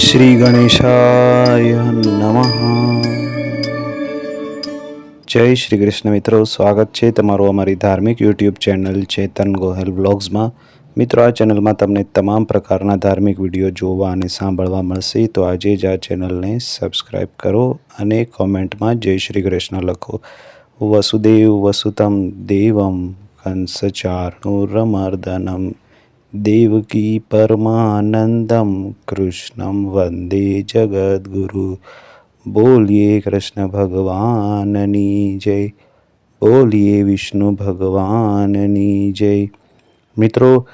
શ્રી ગણેશાય નમઃ જય શ્રી કૃષ્ણ મિત્રો સ્વાગત છે તમારું અમારી ધાર્મિક યુટ્યુબ ચેનલ ચેતન ગોહેલ વ્લોગ્સમાં મિત્રો આ ચેનલમાં તમને તમામ પ્રકારના ધાર્મિક વીડિયો જોવા અને સાંભળવા મળશે તો આજે જ આ ચેનલને સબસ્ક્રાઈબ કરો અને કોમેન્ટમાં જય શ્રી કૃષ્ણ લખો વસુદેવ વસુતમ દેવમ કંસચાર્ણુરમર્દનમ દેવકી પરમાનંદમ કૃષ્ણમ વંદે જગદગુરુ બોલીએ કૃષ્ણ ભગવાનની જય બોલીએ વિષ્ણુ ભગવાનની જય મિત્રો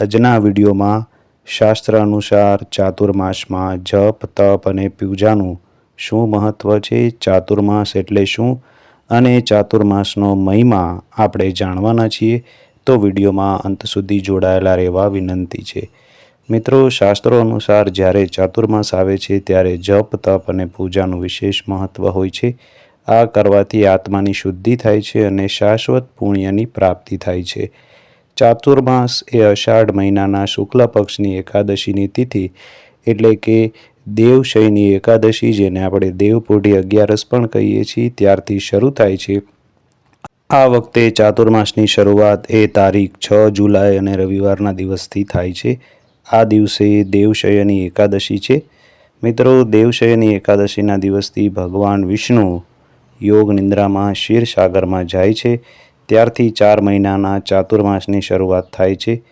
આજના વિડીયોમાં શાસ્ત્ર અનુસાર ચાતુર્માસમાં જપ, તપ અને પૂજાનું શું મહત્ત્વ છે? ચાતુર્માસ એટલે શું? અને ચાતુર્માસનો મહિમા આપણે જાણવાના છીએ, તો વિડીયોમાં અંત સુધી જોડાયેલા રહેવા વિનંતી છે. મિત્રો, શાસ્ત્રો અનુસાર જ્યારે ચાતુર્માસ આવે છે, ત્યારે જપ, તપ અને પૂજાનું વિશેષ મહત્ત્વ હોય છે. આ કરવાથી આત્માની શુદ્ધિ થાય છે અને શાશ્વત પુણ્યની પ્રાપ્તિ થાય છે. ચાતુર્માસ એ અષાઢ મહિનાના શુક્લ પક્ષની એકાદશીની તિથિ એટલે કે દેવશયની એકાદશી, જેને આપણે દેવપોઢી અગિયારસ પણ કહીએ છીએ, ત્યારથી શરૂ થાય છે. આ વખતે ચાતુર્માસની શરૂઆત એ તારીખ છ જુલાઈ અને રવિવારના દિવસથી થાય છે. આ દિવસે દેવશયની એકાદશી છે. મિત્રો, દેવશયની એકાદશીના દિવસથી ભગવાન વિષ્ણુ યોગ નિંદ્રામાં ક્ષીરસાગરમાં જાય છે. ત્યારથી ચાર મહિનાના ચાતુર્માસની શરૂઆત થાય છે.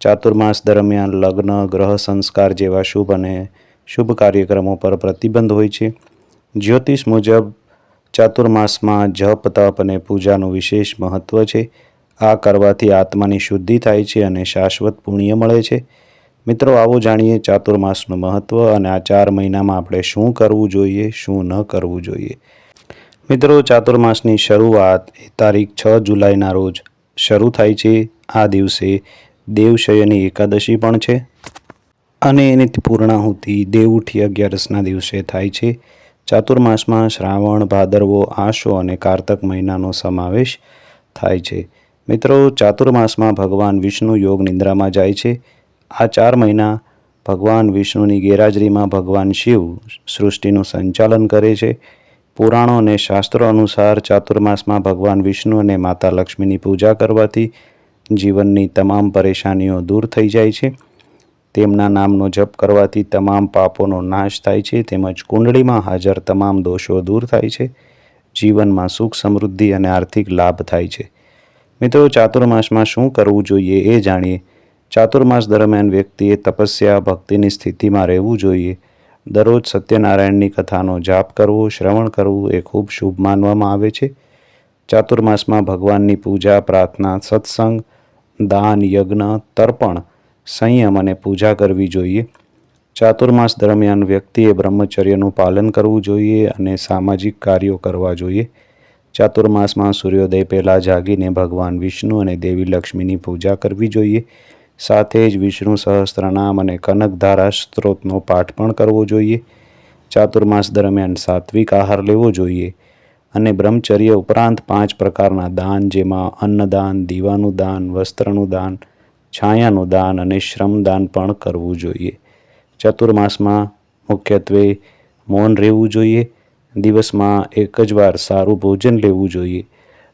ચાતુર્માસ દરમિયાન લગ્ન, ગ્રહ સંસ્કાર જેવા શુભ અને શુભ કાર્યક્રમો પર પ્રતિબંધ હોય છે. જ્યોતિષ મુજબ, ચાતુર્માસમાં જપ, તપ અને પૂજાનું વિશેષ મહત્ત્વ છે. આ કરવાથી આત્માની શુદ્ધિ થાય છે અને શાશ્વત પુણ્ય મળે છે. મિત્રો, આવો જાણીએ ચાતુર્માસનું મહત્ત્વ અને આ ચાર મહિનામાં આપણે શું કરવું જોઈએ, શું ન કરવું જોઈએ. મિત્રો, ચાતુર્માસની શરૂઆત એ તારીખ છ જુલાઈના રોજ શરૂ થાય છે. આ દિવસે દેવશયની એકાદશી પણ છે. અને એની પૂર્ણાહુતિ દેવઉઠી અગિયારસના દિવસે થાય છે. ચાતુર્માસમાં શ્રાવણ, ભાદરવો આશો અને કારતક મહિનાનો સમાવેશ થાય છે. મિત્રો ચાતુર્માસમાં ભગવાન વિષ્ણુ યોગ નિંદ્રામાં જાય છે. આ ચાર મહિના ભગવાન વિષ્ણુની ગેરહાજરીમાં ભગવાન શિવ સૃષ્ટિનું સંચાલન કરે છે. પુરાણો અને શાસ્ત્રો અનુસાર ચાતુર્માસમાં ભગવાન વિષ્ણુ અને માતા લક્ષ્મીની પૂજા કરવાથી જીવનની તમામ પરેશાનીઓ દૂર થઈ જાય છે. તેમના નામનો જપ કરવાથી તમામ પાપોનો નાશ થાય છે, તેમજ કુંડળીમાં હાજર તમામ દોષો દૂર થાય છે, જીવનમાં સુખ, સમૃદ્ધિ અને આર્થિક લાભ થાય છે. મિત્રો, ચાતુર્માસમાં શું કરવું જોઈએ એ જાણીએ. ચાતુર્માસ દરમિયાન વ્યક્તિએ તપસ્યા, ભક્તિની સ્થિતિમાં રહેવું જોઈએ. દરરોજ સત્યનારાયણની કથાનો જાપ કરવો, શ્રવણ કરવું એ ખૂબ શુભ માનવામાં આવે છે. ચાતુર્માસમાં ભગવાનની પૂજા, પ્રાર્થના, સત્સંગ, દાન, યજ્ઞ, તર્પણ સંયમ અને પૂજા કરવી જોઈએ. ચાતુર્માસ દરમિયાન વ્યક્તિએ બ્રહ્મચર્યનું પાલન કરવું જોઈએ અને સામાજિક કાર્યો કરવા જોઈએ. ચાતુર્માસમાં સૂર્યોદય પહેલાં જાગીને ભગવાન વિષ્ણુ અને દેવી લક્ષ્મીની પૂજા કરવી જોઈએ. સાથે જ વિષ્ણુ સહસ્ત્રનામ અને કનકધારા સ્ત્રોતનો પાઠ પણ કરવો જોઈએ. ચાતુર્માસ દરમિયાન સાત્વિક આહાર લેવો જોઈએ અને બ્રહ્મચર્ય ઉપરાંત પાંચ પ્રકારના દાન જેમાં અન્નદાન, દીવાનું દાન, વસ્ત્રનું દાન છાયાનું દાન અને શ્રમદાન પણ કરવું જોઈએ. ચતુર્માસમાં મુખ્યત્વે મૌન રહેવું જોઈએ. દિવસમાં એક જ વાર સારું ભોજન લેવું જોઈએ.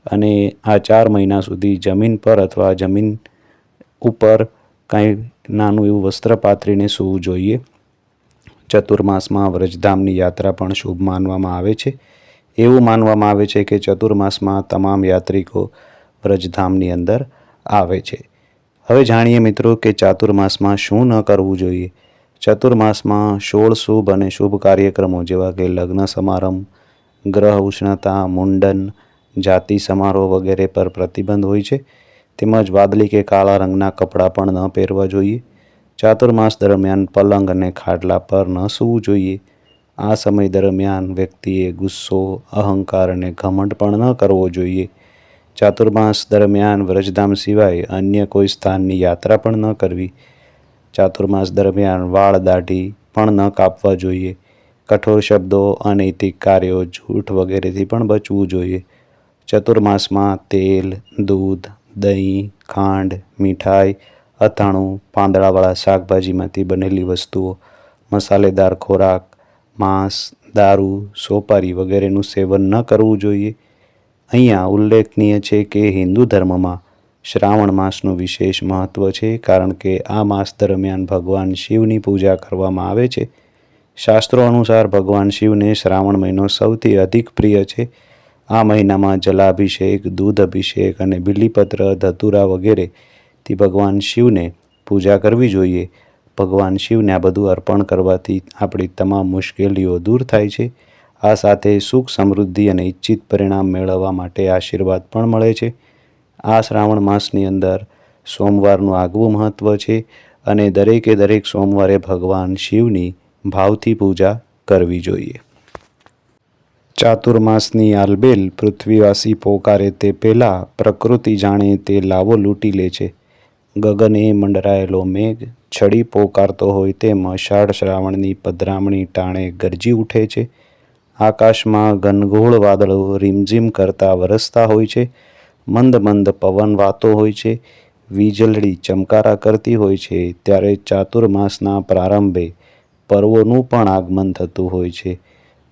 અને આ ચાર મહિના સુધી જમીન પર અથવા જમીન ઉપર કાંઈ નાનું એવું વસ્ત્ર પાથરીને સૂવું જોઈએ. ચતુર્માસમાં વ્રજધામની યાત્રા પણ શુભ માનવામાં આવે છે. એવું માનવામાં આવે છે કે ચતુર્માસમાં તમામ યાત્રિકો વ્રજધામની અંદર આવે છે. હવે જાણીએ મિત્રો કે ચાતુર્માસમાં શું ન કરવું જોઈએ. ચતુર્માસમાં સોળ શુભ અને શુભ કાર્યક્રમો જેવા કે લગ્ન સમારંભ, ગ્રહ ઉષ્ણતા, મુંડન, જાતિ સમારોહ વગેરે પર પ્રતિબંધ હોય છે. તેમજ વાદળી કે કાળા રંગના કપડાં પણ ન પહેરવા જોઈએ. ચાતુર્માસ દરમિયાન પલંગ અને ખાટલા પર ન સૂવું જોઈએ. આ સમય દરમિયાન વ્યક્તિએ ગુસ્સો, અહંકાર અને ઘમંડ પણ ન કરવો જોઈએ. ચાતુર્માસ દરમિયાન વ્રજધામ સિવાય અન્ય કોઈ સ્થાનની યાત્રા પણ ન કરવી. ચાતુર્માસ દરમિયાન વાળ દાઢી પણ ન કાપવા જોઈએ. કઠોર શબ્દો, અનૈતિક કાર્યો, જૂઠ વગેરેથી પણ બચવું જોઈએ. ચતુર્માસમાં તેલ, દૂધ, દહીં, ખાંડ, મીઠાઈ, અથાણું, પાંદડાવાળા શાકભાજીમાંથી બનેલી વસ્તુઓ, મસાલેદાર ખોરાક, માંસ, દારૂ, સોપારી વગેરેનું સેવન ન કરવું જોઈએ. અહીંયા ઉલ્લેખનીય છે કે હિન્દુ ધર્મમાં શ્રાવણ માસનું વિશેષ મહત્ત્વ છે કારણ કે આ માસ દરમિયાન ભગવાન શિવની પૂજા કરવામાં આવે છે. શાસ્ત્રો અનુસાર ભગવાન શિવને શ્રાવણ મહિનો સૌથી અધિક પ્રિય છે. આ મહિનામાં જલાભિષેક, દૂધ અભિષેક અને બિલીપત્ર, ધતુરા વગેરેથી ભગવાન શિવને પૂજા કરવી જોઈએ. ભગવાન શિવને આ બધું અર્પણ કરવાથી આપણી તમામ મુશ્કેલીઓ દૂર થાય છે. આ સાથે સુખ, સમૃદ્ધિ અને ઈચ્છિત પરિણામ મેળવવા માટે આશીર્વાદ પણ મળે છે. આ શ્રાવણ માસની અંદર સોમવારનું આગવું મહત્ત્વ છે અને દરેકે દરેક સોમવારે ભગવાન શિવની ભાવથી પૂજા કરવી જોઈએ. ચાતુર્માસની આલબેલ પૃથ્વીવાસી પોકારે તે પહેલાં પ્રકૃતિ જાણે તે લાવો લૂંટી લે છે. ગગને મંડરાયેલો મેઘ છડી પોકારતો હોય તેમ અષાઢ શ્રાવણની પધરામણી ટાણે ગરજી ઉઠે છે. આકાશમાં ઘનઘોળ વાદળો રીમઝીમ કરતા વરસતા હોય છે. મંદ મંદ પવન વાતો હોય છે. વીજળી ચમકારા કરતી હોય છે. ત્યારે ચાતુર્માસના પ્રારંભે પર્વોનું પણ આગમન થતું હોય છે.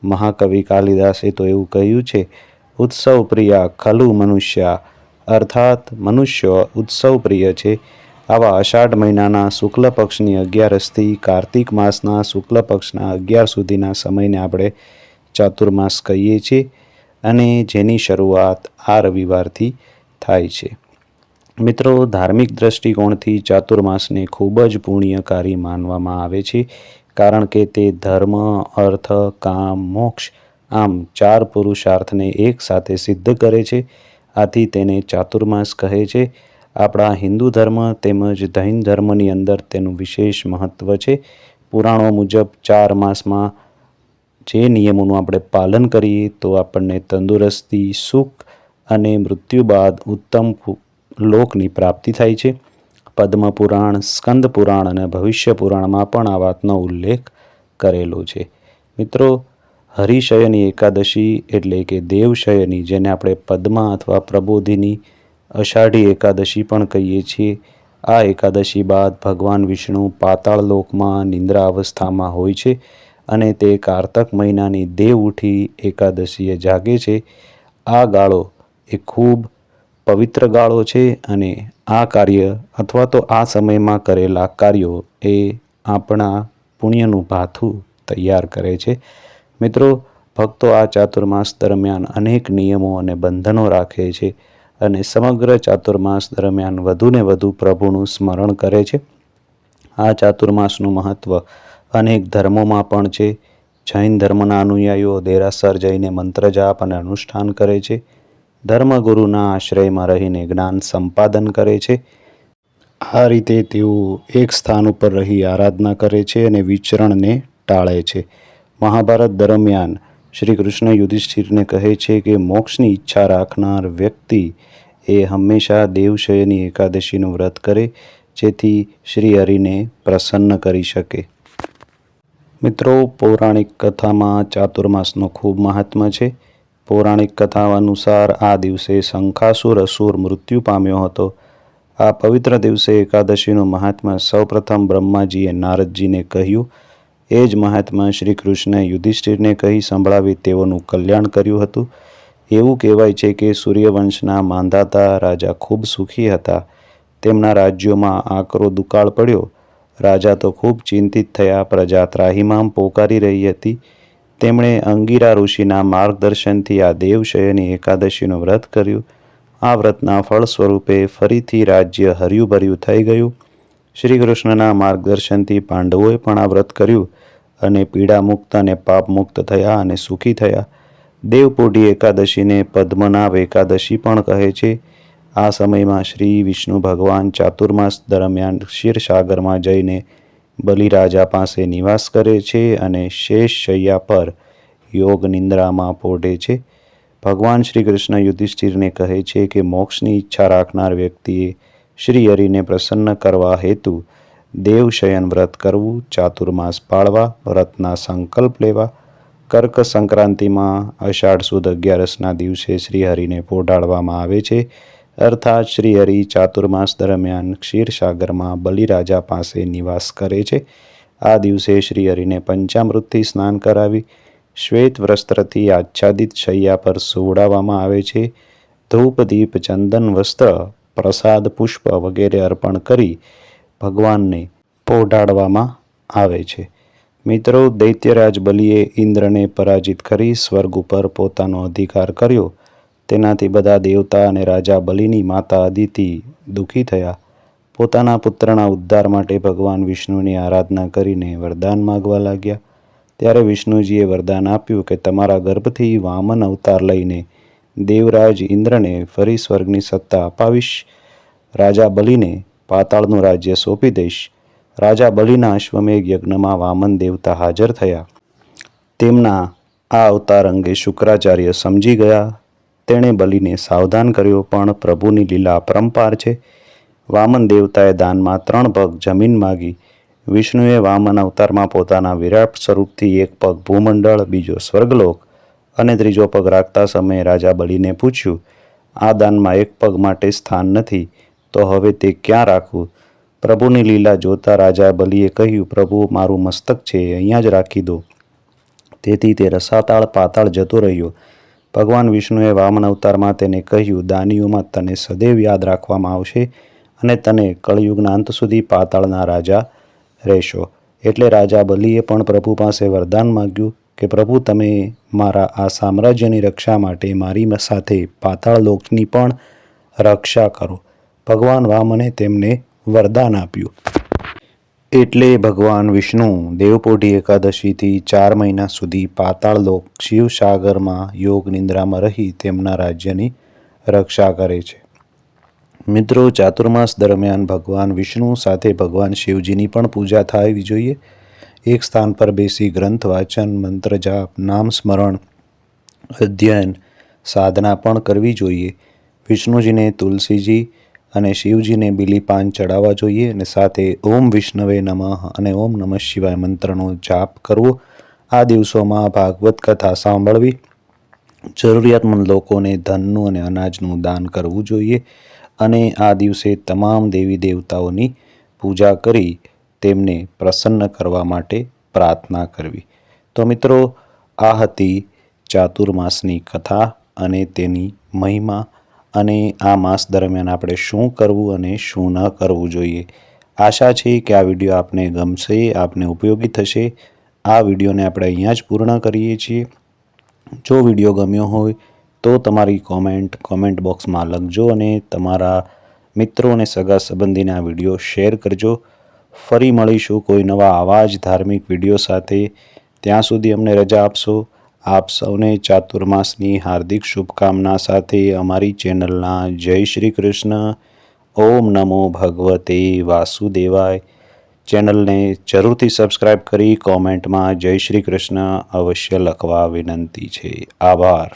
મહાકવિ કાલિદાસે તો એવું કહ્યું છે, ઉત્સવ પ્રિયા ખલુ મનુષ્યા, અર્થાત મનુષ્ય ઉત્સવ પ્રિય છે. આવા અષાઢ મહિનાના શુક્લ પક્ષની અગિયારસથી કાર્તિક માસના શુક્લ પક્ષના અગિયાર સુધીના સમયને આપણે ચાતુર્માસ કહીએ છીએ અને જેની શરૂઆત આ રવિવારથી થાય છે. મિત્રો, ધાર્મિક દ્રષ્ટિકોણથી ચાતુર્માસને ખૂબ જ પુણ્યકારી માનવામાં આવે છે, કારણ કે તે ધર્મ, અર્થ, કામ, મોક્ષ, આમ ચાર પુરુષાર્થને એક સાથે સિદ્ધ કરે છે. આથી તેને ચાતુર્માસ કહે છે. આપણા હિન્દુ ધર્મ તેમજ જૈન ધર્મની અંદર તેનું વિશેષ મહત્ત્વ છે. પુરાણો મુજબ ચાર માસમાં જે નિયમોનું આપણે પાલન કરીએ તો આપણને તંદુરસ્તી, સુખ અને મૃત્યુ બાદ ઉત્તમ લોકની પ્રાપ્તિ થાય છે. પદ્મ પુરાણ, સ્કંદ પુરાણ અને ભવિષ્ય પુરાણમાં પણ આ વાતનો ઉલ્લેખ કરેલો છે. મિત્રો, હરિશયની એકાદશી એટલે કે દેવશયની, જેને આપણે પદ્મા અથવા પ્રબોધિની અષાઢી એકાદશી પણ કહીએ છીએ, આ એકાદશી બાદ ભગવાન વિષ્ણુ પાતાળ લોકમાં નિંદ્રા અવસ્થામાં હોય છે. અને તે કારતક મહિનાની દેવ ઉઠી એકાદશીએ જાગે છે. આ ગાળો એ ખૂબ પવિત્ર ગાળો છે અને આ કાર્ય અથવા તો આ સમયમાં કરેલા કાર્યો એ આપણા પુણ્યનું ભાથું તૈયાર કરે છે. મિત્રો, ભક્તો આ ચાતુર્માસ દરમિયાન અનેક નિયમો અને બંધનો રાખે છે અને સમગ્ર ચાતુર્માસ દરમિયાન વધુને વધુ પ્રભુનું સ્મરણ કરે છે. આ ચાતુર્માસનું મહત્ત્વ અનેક ધર્મોમાં પણ છે. જૈન ધર્મના અનુયાયીઓ દેરાસર જઈને મંત્ર જાપ અને અનુષ્ઠાન કરે છે. ધર્મગુરુના આશ્રયમાં રહીને જ્ઞાન સંપાદન કરે છે. આ રીતે તેઓ એક સ્થાન ઉપર રહી આરાધના કરે છે અને વિચરણને ટાળે છે. મહાભારત દરમિયાન શ્રી કૃષ્ણ યુધિષ્ઠિરને કહે છે કે મોક્ષની ઈચ્છા રાખનાર વ્યક્તિ એ હંમેશા દેવશયની એકાદશીનું વ્રત કરે, જેથી શ્રી હરિને પ્રસન્ન કરી શકે. મિત્રો, પૌરાણિક કથામાં ચાતુર્માસનો ખૂબ મહાત્મ્ય છે. પૌરાણિક કથા અનુસાર આ દિવસે શંખાસુર અસુર મૃત્યુ પામ્યો હતો. આ પવિત્ર દિવસે એકાદશીનું મહાત્મા સૌપ્રથમ બ્રહ્માજીએ નારદજીને કહ્યું. એ જ મહાત્મા શ્રી કૃષ્ણે યુધિષ્ઠિરને કહી સંભળાવી તેઓનું કલ્યાણ કર્યું હતું. એવું કહેવાય છે કે સૂર્યવંશના માંધાતા રાજા ખૂબ સુખી હતા. તેમના રાજ્યોમાં આકરો દુકાળ પડ્યો. રાજા તો ખૂબ ચિંતિત થયા પ્રજા ત્રાહિમામ પોકારી રહી હતી. તેમણે અંગીરા ઋષિના માર્ગદર્શનથી આ દેવશયની એકાદશીનું વ્રત કર્યું. આ વ્રતના ફળ સ્વરૂપે ફરીથી રાજ્ય હર્યુંભર્યું થઈ ગયું. શ્રી કૃષ્ણના માર્ગદર્શનથી પાંડવોએ પણ આ વ્રત કર્યું અને પીડામુક્ત અને પાપમુક્ત થયા અને સુખી થયા. દેવપોઢી એકાદશીને પદ્મનાભ એકાદશી પણ કહે છે. આ સમયમાં શ્રી વિષ્ણુ ભગવાન ચાતુર્માસ દરમિયાન ક્ષીરસાગરમાં જઈને બલિરાજા પાસે નિવાસ કરે છે અને શેષ શૈયા પર યોગ નિંદ્રામાં પોઢે છે. ભગવાન શ્રી કૃષ્ણ યુધિષ્ઠિરને કહે છે કે મોક્ષની ઈચ્છા રાખનાર વ્યક્તિએ શ્રી હરિને પ્રસન્ન કરવા હેતુ દેવશયન વ્રત કરવું, ચાતુર્માસ પાળવા, વ્રતના સંકલ્પ લેવા. કર્ક સંક્રાંતિમાં અષાઢ સુદ અગિયારસના દિવસે શ્રીહરિને પોઢાડવામાં આવે છે. અર્થાત શ્રી હરિ ચાતુર્માસ દરમિયાન ક્ષીરસાગરમાં બલિરાજા પાસે નિવાસ કરે છે. આ દિવસે શ્રી હરિને પંચામૃતથી સ્નાન કરાવી શ્વેત વસ્ત્રથી આચ્છાદિત શૈયા પર સુવડાવવામાં આવે છે. ધૂપ, દીપ, ચંદન, વસ્ત્ર, પ્રસાદ, પુષ્પ વગેરે અર્પણ કરી ભગવાનને પોઢાડવામાં આવે છે. મિત્રો, દૈત્યરાજ બલિએ ઇન્દ્રને પરાજિત કરી સ્વર્ગ ઉપર પોતાનો અધિકાર કર્યો. તેનાથી બધા દેવતા અને રાજા બલિની માતા અદિતિ દુઃખી થયા. પોતાના પુત્રના ઉદ્ધાર માટે ભગવાન વિષ્ણુની આરાધના કરીને વરદાન માગવા લાગ્યા. ત્યારે વિષ્ણુજીએ વરદાન આપ્યું કે તમારા ગર્ભથી વામન અવતાર લઈને દેવરાજ ઇન્દ્રને ફરી સ્વર્ગની સત્તા અપાવીશ. રાજા બલિને પાતાળનું રાજ્ય સોંપી દઈશ. રાજા બલિના અશ્વમેઘ યજ્ઞમાં વામન દેવતા હાજર થયા. તેમના આ અવતાર અંગે શુક્રાચાર્ય સમજી ગયા. તેણે બલિને સાવધાન કર્યો, પણ પ્રભુની લીલા પરંપાર છે. વામન દેવતાએ દાનમાં ત્રણ પગ જમીન માગી. વિષ્ણુએ વામન અવતારમાં પોતાના વિરાટ સ્વરૂપથી એક પગ ભૂમંડળ, બીજો સ્વર્ગલોક અને ત્રીજો પગ રાખતા સમયે રાજા બલિને પૂછ્યું, આ દાનમાં એક પગ માટે સ્થાન નથી, તો હવે તે ક્યાં રાખવું? પ્રભુની લીલા જોતા રાજા બલિએ કહ્યું, પ્રભુ, મારું મસ્તક છે, અહીંયા જ રાખી દો. તેથી તે રસાતાળ પાતાળ જતો રહ્યો. ભગવાન વિષ્ણુએ વામન અવતારમાં તેને કહ્યું, દાનીઓમાં તને સદૈવ યાદ રાખવામાં આવશે અને તને કળયુગના અંત સુધી પાતાળના રાજા રહેશો. એટલે રાજા બલિએ પણ પ્રભુ પાસે વરદાન માગ્યું કે, પ્રભુ, તમે મારા આ સામ્રાજ્યની રક્ષા માટે મારી સાથે પાતાળ લોકની પણ રક્ષા કરો. ભગવાન વામને તેમને વરદાન આપ્યું. એટલે ભગવાન વિષ્ણુ દેવપોઢી એકાદશીથી ચાર મહિના સુધી પાતાળ લોક શિવસાગરમાં યોગ નિંદ્રામાં રહી તેમના રાજ્યની રક્ષા કરે છે. મિત્રો, ચાતુર્માસ દરમિયાન ભગવાન વિષ્ણુ સાથે ભગવાન શિવજીની પણ પૂજા થવી જોઈએ. એક સ્થાન પર બેસી ગ્રંથ વાંચન, મંત્ર જાપ, નામ સ્મરણ, અધ્યયન, સાધના પણ કરવી જોઈએ. વિષ્ણુજીને તુલસીજી અને શિવજીને બિલીપાન ચડાવવા જોઈએ અને સાથે ઓમ વિષ્ણવે નમઃ અને ઓમ નમઃ શિવાય મંત્રનો જાપ કરવો. આ દિવસોમાં ભાગવત કથા સાંભળવી. જરૂરિયાતમંદ લોકોને ધનનું અને અનાજનું દાન કરવું જોઈએ અને આ દિવસે તમામ દેવી દેવતાઓની પૂજા કરી તેમને પ્રસન્ન કરવા માટે પ્રાર્થના કરવી. તો મિત્રો, આ હતી ચાતુર્માસની કથા અને તેની મહિમા. અને આ માસ દરમિયાન આપણે શું કરવું અને શું ન કરવું જોઈએ. આશા છે કે આ વીડિયો આપને ગમશે, આપને ઉપયોગી થશે. આ વિડીયોને આપણે અહીંયા જ પૂર્ણ કરીએ છીએ. જો વીડિયો ગમ્યો હોય તો તમારી કોમેન્ટ કોમેન્ટ બોક્સમાં લખજો અને તમારા મિત્રો અને સગા સંબંધીને આ વીડિયો શેર કરજો. ફરી મળીશું કોઈ નવા આવા જ ધાર્મિક વીડિયો સાથે. ત્યાં સુધી અમને રજા આપશો. આપ સૌને ચાતુર્માસની હાર્દિક શુભકામના સાથે અમારી ચેનલના જય શ્રી કૃષ્ણ. ઓમ નમો ભગવતે વાસુદેવાય. ચેનલને જરૂરથી સબસ્ક્રાઇબ કરી કોમેન્ટમાં જય શ્રી કૃષ્ણ અવશ્ય લખવા વિનંતી છે. આભાર.